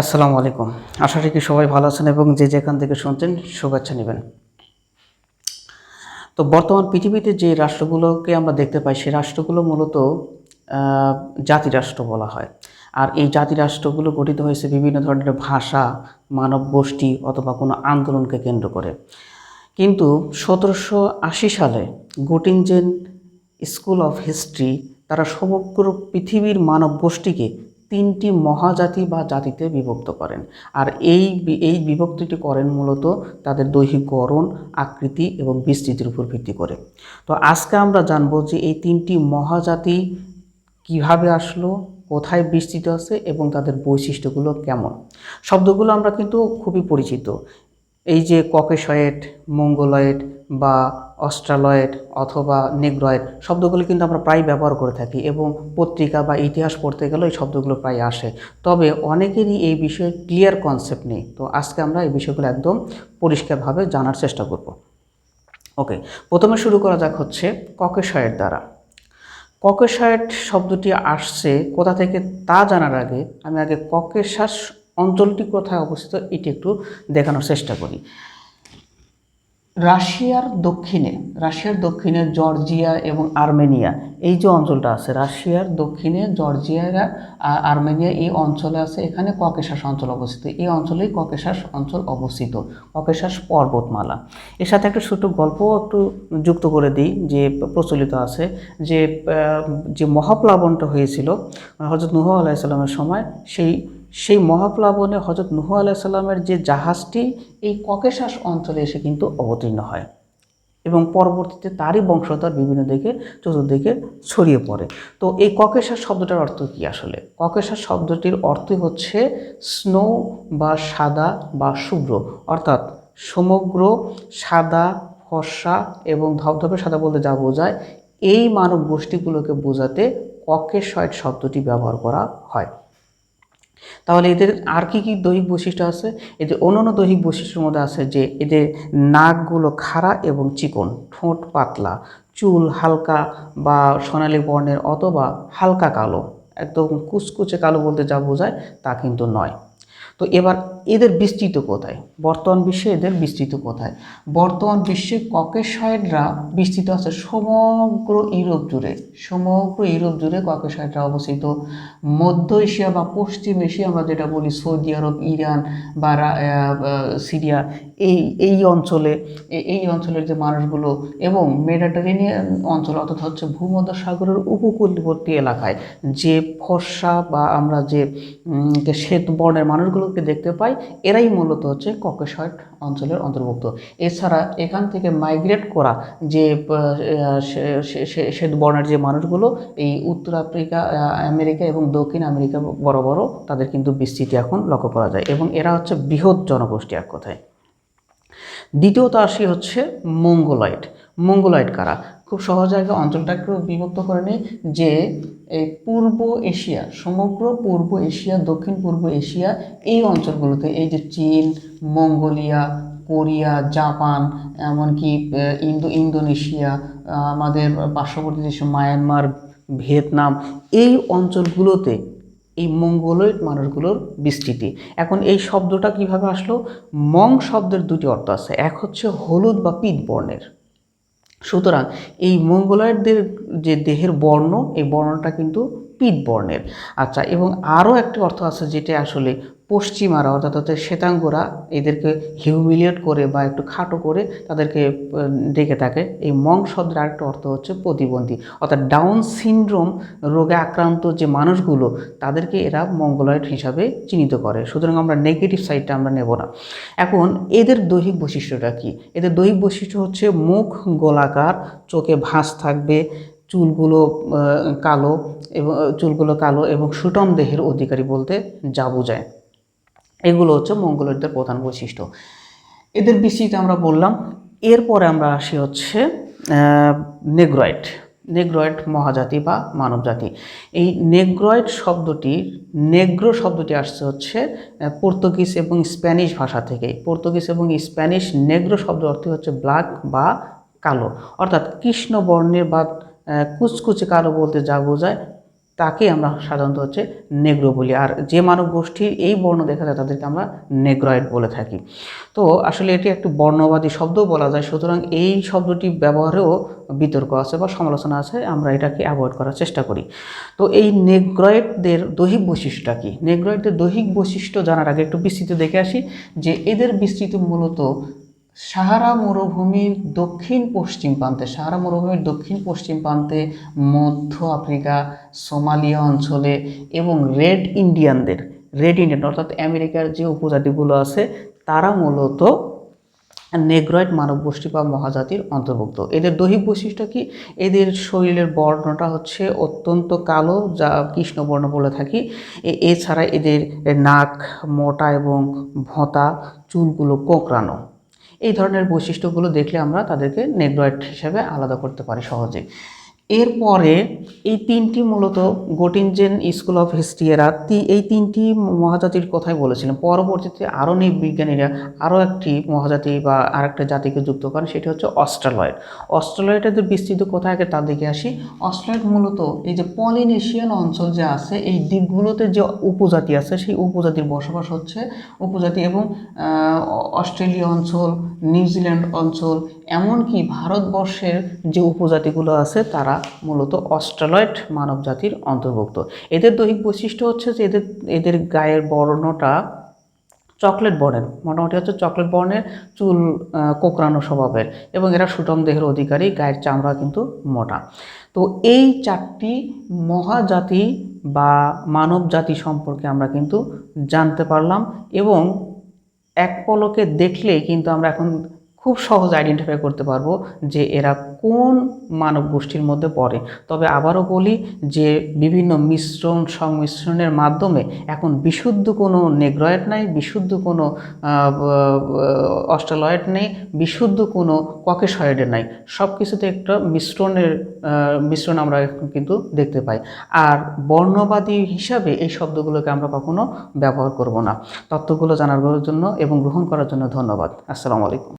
আসসালামু আলাইকুম। আশা রাখি সবাই ভালো আছেন এবং যে যেখান থেকে শুনছেন, শুভেচ্ছা নেবেন। তো বর্তমান পৃথিবীতে যে রাষ্ট্রগুলোকে আমরা দেখতে পাই সেই রাষ্ট্রগুলো মূলত জাতিরাষ্ট্র বলা হয়। আর এই জাতিরাষ্ট্রগুলো গঠিত হয়েছে বিভিন্ন ধরনের ভাষা মানব গোষ্ঠী অথবা কোনো আন্দোলনকে কেন্দ্র করে। কিন্তু সতেরোশো আশি সালে গোটিনজেন স্কুল অফ হিস্ট্রি, তারা সমগ্র পৃথিবীর মানব গোষ্ঠীকে তিনটি মহাজাতি বা জাতিতে বিভক্ত করেন। আর এই এই বিভক্তিটি করেন মূলত তাদের দৈহিক গড়ন, আকৃতি এবং বিস্তৃতির উপর ভিত্তি করে। তো আজকে আমরা জানব যে এই তিনটি মহাজাতি কীভাবে আসলো, কোথায় বিস্তৃত আছে এবং তাদের বৈশিষ্ট্যগুলো কেমন। শব্দগুলো আমরা কিন্তু খুবই পরিচিত। এই যে ককেশয়েড, মঙ্গলয়েড বা অস্ট্রালয়েড অথবা নেগ্রয়েড শব্দগুলো কিন্তু আমরা প্রায় ব্যবহার করে থাকি এবং পত্রিকা বা ইতিহাস পড়তে গেলেও এই শব্দগুলো প্রায় আসে। তবে অনেকেরই এই বিষয়ে ক্লিয়ার কনসেপ্ট নেই। তো আজকে আমরা এই বিষয়গুলো একদম পরিষ্কারভাবে জানার চেষ্টা করব। ওকে, প্রথমে শুরু করা যাক হচ্ছে ককেশয়েড দ্বারা। ককেশয়েড শব্দটি আসছে কোথা থেকে তা জানার আগে আমি আগে ককেশাস অঞ্চলটি কোথায় অবস্থিত এটি একটু দেখানোর চেষ্টা করি। রাশিয়ার দক্ষিণে রাশিয়ার দক্ষিণে জর্জিয়া এবং আর্মেনিয়া, এই যে অঞ্চলটা আছে, রাশিয়ার দক্ষিণে জর্জিয়া আর আর্মেনিয়া এই অঞ্চলে আছে, এখানে ককেশাস অঞ্চল অবস্থিত। এই অঞ্চলেই ককেশাস অঞ্চল অবস্থিত, ককেশাস পর্বতমালা। এর সাথে একটা ছোট গল্পও একটু যুক্ত করে দিই, যে প্রচলিত আছে, যে যে মহাপ্লাবনটা হয়েছিল হজরত নুহ আলাইসাল্লামের সময়, সেই সেই মহাপ্লাবনে হজরত নুহ আলাইসাল্লামের যে জাহাজটি, এই ককেশাস অঞ্চলে এসে কিন্তু অবতীর্ণ হয় এবং পরবর্তীতে তারই বংশধর বিভিন্ন দিকে, চতুর্দিকে ছড়িয়ে পড়ে। তো এই ককেশাস শব্দটার অর্থ কি আসলে? ককেশাস শব্দটির অর্থই হচ্ছে স্নো বা সাদা বা শুভ্র, অর্থাৎ সমগ্র সাদা, ফর্সা এবং ধবধবে সাদা বলতে যা বোঝায়, এই মানব গোষ্ঠীগুলোকে বোঝাতে ককেশয়েড শব্দটি ব্যবহার করা হয়। তাহলে এদের আর কি কি দৈহিক বৈশিষ্ট্য আছে? এদের অন্যান্য দৈহিক বৈশিষ্ট্যের মধ্যে আছে যে এদের নাকগুলো খাড়া এবং চিকন, ঠোঁট পাতলা, চুল হালকা বা সোনালি বর্ণের অথবা হালকা কালো, একদম কুচকুচে কালো বলতে যা বোঝায় তা কিন্তু নয়। তো এবার এদের বিস্তৃত কোথায়? বর্তমান বিশ্বে এদের বিস্তৃত কোথায়? বর্তমান বিশ্বে ককেশয়েডরা বিস্তৃত আছে সমগ্র ইউরোপ জুড়ে। সমগ্র ইউরোপ জুড়ে ককেশয়েডরা অবস্থিত। মধ্য এশিয়া বা পশ্চিম এশিয়া আমরা যেটা বলি, সৌদি আরব, ইরান বা সিরিয়া, এই এই অঞ্চলে এই অঞ্চলের যে মানুষগুলো এবং মেডিটেরেনিয়ান অঞ্চল অর্থাৎ হচ্ছে ভূমধ্য সাগরের উপকূলবর্তী এলাকায় যে ফর্সা বা আমরা যে শ্বেত বর্ণের মানুষগুলোকে দেখতে পাই, এরাই মূলত হচ্ছে ককেশয়েড অঞ্চলের অন্তর্ভুক্ত। এছাড়া এখান থেকে মাইগ্রেট করা যে শ্বেত বর্ণের যে মানুষগুলো, এই উত্তর আফ্রিকা আমেরিকা এবং দক্ষিণ আমেরিকা বড় বড়, তাদের কিন্তু বিস্তৃতি এখন লক্ষ্য করা যায় এবং এরা হচ্ছে বৃহৎ জনগোষ্ঠী এক কথায়। দ্বিতীয়ত আসি হচ্ছে মঙ্গলয়েড। মঙ্গলয়েড কারা? খুব সহজ আগে অঞ্চলটাকে বিভক্ত করে নিই যে, এই পূর্ব এশিয়া, সমগ্র পূর্ব এশিয়া, দক্ষিণ পূর্ব এশিয়া, এই অঞ্চলগুলোতে এই যে চীন, মঙ্গোলিয়া, কোরিয়া, জাপান, এমনকি ইন্দো, ইন্দোনেশিয়া, আমাদের পার্শ্ববর্তী দেশ মায়ানমার, ভিয়েতনাম, এই অঞ্চলগুলোতে এই মঙ্গলয়েড মানুষগুলোর বিস্তৃতি। এখন এই শব্দটা কীভাবে আসলো? মং শব্দের দুটি অর্থ আছে। এক হচ্ছে হলুদ বা পিত বর্ণের সুতরাং এই মঙ্গলয়েডদের যে দেহের বর্ণ, এই বর্ণটা কিন্তু পিত বর্ণের। আচ্ছা এবং আরও একটি অর্থ আছে যেটা আসলে পশ্চিমারা অর্থাৎ হচ্ছে শ্বেতাঙ্গরা এদেরকে হিউমিলিয়েট করে বা একটু খাটো করে তাদেরকে ডেকে থাকে। এই মং শব্দের আরেকটা অর্থ হচ্ছে প্রতিবন্ধী। অর্থাৎ ডাউন সিনড্রোম রোগে আক্রান্ত যে মানুষগুলো, তাদেরকে এরা মঙ্গলয়েড হিসাবে চিহ্নিত করে। সুতরাং আমরা নেগেটিভ সাইডটা আমরা নেব না। এখন এদের দৈহিক বৈশিষ্ট্যটা কি? এদের দৈহিক বৈশিষ্ট্য হচ্ছে মুখ গোলাকার, চোখে ভাঁজ থাকবে, চুলগুলো কালো এবং, চুলগুলো কালো এবং সুটম দেহের অধিকারী বলতে যা বোঝায়। এগুলো হচ্ছে মঙ্গলয়েডদের প্রধান বৈশিষ্ট্য। এদের বিস্তৃতি আমরা বললাম। এরপরে আমরা আসি হচ্ছে নেগ্রয়েড। নেগ্রয়েড মহাজাতি বা মানবজাতি। এই নেগ্রয়েড শব্দটি, নেগ্রো শব্দটি আসছে হচ্ছে পর্তুগিজ এবং স্প্যানিশ ভাষা থেকে। পর্তুগিজ এবং স্প্যানিশ নেগ্রো শব্দ অর্থ হচ্ছে ব্ল্যাক বা কালো। অর্থাৎ কৃষ্ণ বর্ণের বা কুচকুচে কালো বলতে যা বোঝায় তাকে আমরা সাধারণত হচ্ছে নেগ্রো বলি। আর যে মানব গোষ্ঠীর এই বর্ণ দেখা যায় তাদেরকে আমরা নেগ্রয়েড বলে থাকি। তো আসলে এটি একটি বর্ণবাদী শব্দও বলা যায়। সুতরাং এই শব্দটি ব্যবহারেও বিতর্ক আছে বা সমালোচনা আছে। আমরা এটাকে অ্যাভয়েড করার চেষ্টা করি। তো এই নেগ্রয়েডদের দৈহিক বৈশিষ্ট্যটা কি? নেগ্রয়েডদের দৈহিক বৈশিষ্ট্য জানার আগে একটু বিস্তৃত দেখে আসি যে এদের বিস্তৃত মূলত সাহারা মরুভূমির দক্ষিণ পশ্চিম প্রান্তে, সাহারা মরুভূমির দক্ষিণ পশ্চিম প্রান্তে মধ্য আফ্রিকা, সোমালিয়া অঞ্চলে এবং রেড ইন্ডিয়ানদের, রেড ইন্ডিয়ান অর্থাৎ আমেরিকার যে উপজাতিগুলো আছে, তারা মূলত নেগ্রয়েড মানব গোষ্ঠী বা মহাজাতির অন্তর্ভুক্ত। এদের দৈহিক বৈশিষ্ট্য কি? এদের শরীরের বর্ণটা হচ্ছে অত্যন্ত কালো, যা কৃষ্ণবর্ণ বলে থাকি। এছাড়া এদের নাক, মোটা এবং ভোঁতা, চুলগুলো কোঁকড়ানো। এই ধরনের বৈশিষ্ট্যগুলো দেখলে আমরা তাদেরকে নেগ্রয়েড হিসেবে আলাদা করতে পারি সহজে এরপরে এই তিনটি মূলত গোটিনজেন স্কুল অফ হিস্ট্রিয়েরা এই তিনটি মহাজাতির কথাই বলেছিলেন। পরবর্তীতে আরও বিজ্ঞানীরা, আরও একটি মহাজাতি বা আর আরেকটা জাতিকে যুক্ত করেন, সেটি হচ্ছে অস্ট্রালয়েড। অস্ট্রালয়েডের বিস্তৃত কোথায় আগে তার দিকে আসি। অস্ট্রালয়েড মূলত এই যে পলিনেশিয়ান অঞ্চল যে আছে, এই দ্বীপগুলোতে যে উপজাতি আছে, সেই উপজাতির বসবাস হচ্ছে। উপজাতি এবং অস্ট্রেলিয়া অঞ্চল, নিউজিল্যান্ড অঞ্চল এমনকি ভারতবর্ষের যে উপজাতিগুলো আছে, তারা মূলত অস্ট্রালয়েড মানব জাতির অন্তর্ভুক্ত। এদের দৈহিক বৈশিষ্ট্য হচ্ছে যে এদের এদের গায়ের বর্ণটা চকলেট বর্ণের, মোটামুটি হচ্ছে চকলেট বর্ণের চুল কোঁকড়ানো স্বভাবের এবং এরা সুটম দেহের অধিকারী, গায়ের চামড়া কিন্তু মোটা। তো এই চারটি মহাজাতি বা মানব জাতি সম্পর্কে আমরা কিন্তু জানতে পারলাম এবং এক পলকে দেখলেই কিন্তু আমরা এখন খুব সহজ আইডেন্টিফাই করতে পারব যে এরা কোন মানব গোষ্ঠীর মধ্যে পড়ে। তবে আবারও বলি যে বিভিন্ন মিশ্রণ সংমিশ্রণের মাধ্যমে এখন বিশুদ্ধ কোনো নেগ্রয়েড নাই, বিশুদ্ধ কোনো অস্ট্রালয়েড নেই, বিশুদ্ধ কোনো ককেশয়েডের নাই। সব কিছুতে একটা মিশ্রণের মিশ্রণ আমরা এখন কিন্তু দেখতে পাই। আর বর্ণবাদী হিসাবে এই শব্দগুলোকে আমরা কখনো ব্যবহার করব না। তথ্যগুলো জানার জন্য এবং গ্রহণ করার জন্য ধন্যবাদ। আসসালামু আলাইকুম।